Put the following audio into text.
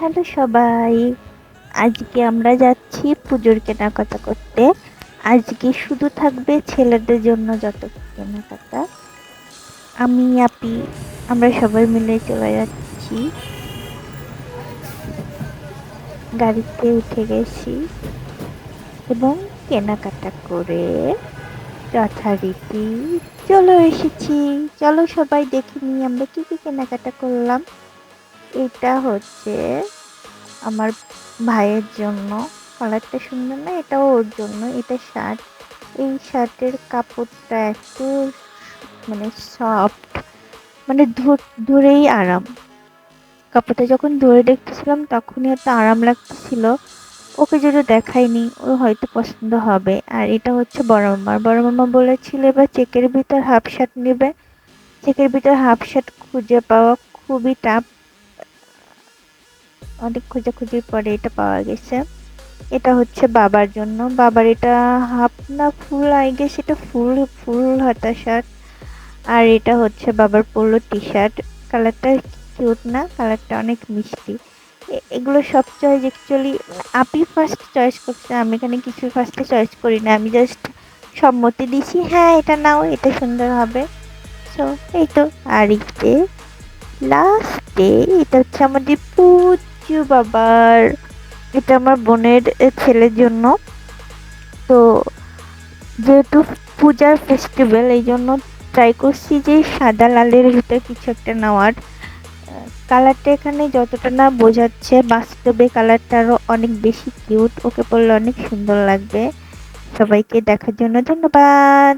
Hello সবাই। আজকে আমরা যাচ্ছি পুজোর কেনাকাটা করতে। আজকে শুধু থাকবে ছেলেদের জন্য যত কেনাকাটা। আমি, আপি, আমরা সবাই মিলে চলে যাচ্ছি। গাড়িতে উঠে গেছি এবং কেনাকাটা করে যথারীতি চলে এসেছি। চলো সবাই দেখে নিই আমরা কি কি কেনাকাটা করলাম। এটা হচ্ছে আমার ভাইয়ের জন্য। কালারটা সুন্দর না? এটাও ওর জন্য। এটা শার্ট এই শার্টের কাপড়টা এত মানে সফট মানে ধরেই আরাম। কাপড়টা যখন ধরে দেখতেছিলাম, তখনই এত আরাম লাগতেছিল। ওকে যদি দেখাইনি, ও হয়তো পছন্দ হবে। আর এটা হচ্ছে বড় মামার বড় মামা বলেছিল এবার চেকের ভিতর হাফ শার্ট নেবে। চেকের ভিতর হাফ শার্ট খুঁজে পাওয়া খুবই টাফ অনেক খোঁজাখুঁজির পরে এটা পাওয়া গেছে। এটা হচ্ছে বাবার জন্য। বাবার এটা হাফ না ফুল আই গেছে এটা ফুল ফুল হাতা শার্ট আর এটা হচ্ছে বাবার পোলো টি শার্ট কালারটা কিউট না, কালারটা অনেক মিষ্টি। এগুলো সব চয়েস অ্যাকচুয়ালি আপনি ফার্স্ট চয়েস করছে আমি এখানে কিছু ফার্স্টে চয়েস করি না। আমি জাস্ট সম্মতি দিছি হ্যাঁ এটা নাও, এটা সুন্দর হবে। সো এই তো, আর এই লাস্টে এটা হচ্ছে আমাদের পুজ ইউ, বাবার। এটা আমার বোনের ছেলের জন্য। তো যেহেতু পূজার ফেস্টিভ্যাল এই জন্য ট্রাই করছি যে সাদা লালের ভিতরে কিছু একটা নেওয়ার। কালারটা এখানে যতটা না বোঝাচ্ছে, বাস্তবে কালারটা আরও অনেক বেশি কিউট ওকে পরলে অনেক সুন্দর লাগবে। সবাইকে দেখার জন্য ধন্যবাদ।